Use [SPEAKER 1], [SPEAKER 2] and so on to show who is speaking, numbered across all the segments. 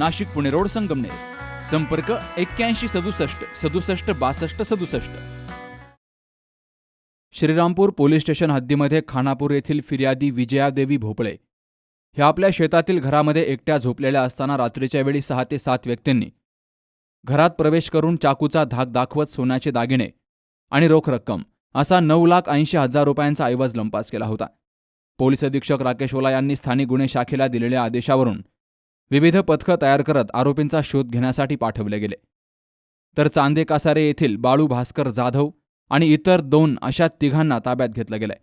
[SPEAKER 1] Nashik Pune road Sangamner. संपर्क एक्क्याऐंशी सदुसष्ट सदुसष्ट बासष्ट सदुसष्ट. श्रीरामपूर पोलीस स्टेशन हद्दीमध्ये खानापूर येथील फिर्यादी विजयादेवी भोपळे. ह्या आपल्या शेतातील घरामध्ये एकट्या झोपलेल्या असताना रात्रीच्या वेळी सहा ते सात व्यक्तींनी घरात प्रवेश करून चाकूचा धाक दाखवत सोन्याचे दागिने आणि रोख रक्कम असा नऊ लाख ऐंशी हजार रुपयांचा ऐवज लंपास केला होता. पोलीस अधीक्षक राकेश ओला यांनी स्थानिक गुन्हे शाखेला दिलेल्या आदेशावरून विविध पथकं तयार करत आरोपींचा शोध घेण्यासाठी पाठवले गेले. तर चांदे कासारे येथील बाळू भास्कर जाधव आणि इतर दोन अशा तिघांना ताब्यात घेतलं गेलंय.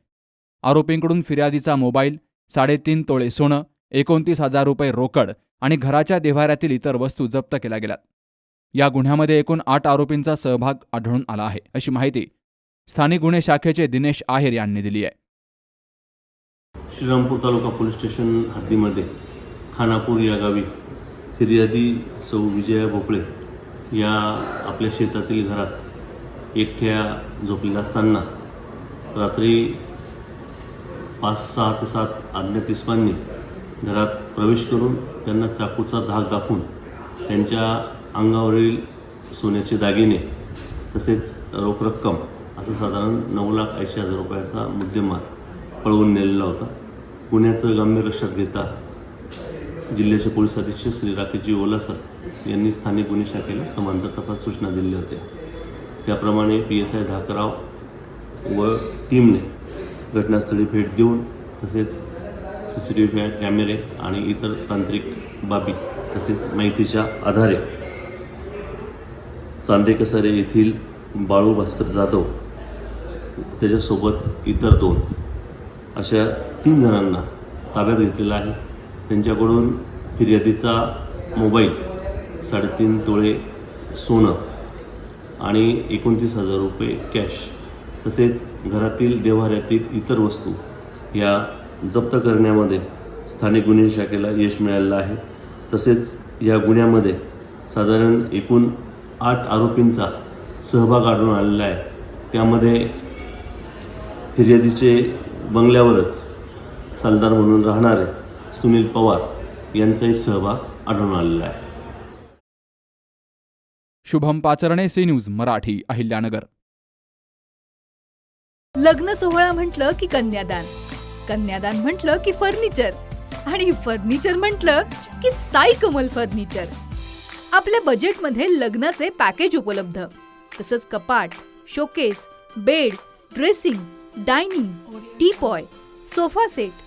[SPEAKER 1] आरोपींकडून फिर्यादीचा मोबाईल साडेतीन तोळे सोनं एकोणतीस हजार रुपये रोकड आणि घराच्या देव्हाऱ्यातील इतर वस्तू जप्त केल्या गेल्यात. या गुन्ह्यामध्ये एकूण आठ आरोपींचा सहभाग आढळून आला आहे अशी माहिती स्थानिक गुन्हे शाखेचे दिनेश आहेर यांनी दिली आहे.
[SPEAKER 2] श्रीरामपूर तालुका पोलीस स्टेशन हद्दीमध्ये खानापूर या गावी फिर्यादी सौ विजया भोपळे या आपल्या शेतातील घरात एकट्या झोपलेल्या असताना रात्री पाच सहा ते सात अज्ञात इस्मांनी घरात प्रवेश करून त्यांना चाकूचा धाक दाखवून त्यांच्या अंगावरील सोन्याचे दागिने तसेच रोख रक्कम असं साधारण नऊ लाख ऐंशी हजार रुपयाचा मुद्देमाल पळवून नेलेला होता. गुन्ह्याचं गांभीर्य लक्षात घेता जिल्ह्याचे पोलीस अधीक्षक श्री राकेशजी ओलासर यांनी स्थानिक गुन्हे शाखेला समांतर तपास सूचना दिल्या होत्या. त्याप्रमाणे पी एस आय धाकराव व टीमने घटनास्थळी भेट देऊन तसेच सी सी टी व्ही कॅमेरे आणि इतर तांत्रिक बाबी तसेच माहितीच्या आधारे चांदेकसारे येथील बाळू भास्कर जाधव त्याच्यासोबत इतर दोन अशा तीन जणांना ताब्यात घेतलेला आहे. त्यांच्याकडून फिर्यादीचा मोबाईल साडेतीन तोळे सोनं आणि एकोणतीस हजार रुपये कॅश तसेच घरातील देव्हाऱ्यातील इतर वस्तू या जप्त करण्यामध्ये स्थानिक गुन्हे शाखेला यश मिळालेलं आहे. तसेच या गुन्ह्यामध्ये साधारण एकूण आठ आरोपींचा सहभाग आढळून आलेला आहे. त्यामध्ये फिर्यादीचे बंगल्यावरच सालदार म्हणून राहणारे सुनील पवार यांचाही सहभाग आढळून आलेला आहे.
[SPEAKER 1] Shubham Pacharne C news Marathi Ahilyanagar.
[SPEAKER 3] लग्न सोहळा म्हटलं की कन्यादान कन्यादान म्हटलं की फर्निचर आणि फर्निचर म्हटलं की साई कमल फर्निचर. आपल्या बजेटमध्ये लग्नाचे पॅकेज उपलब्ध तसंच कपाट showcase bed dressing dining teapoy sofa set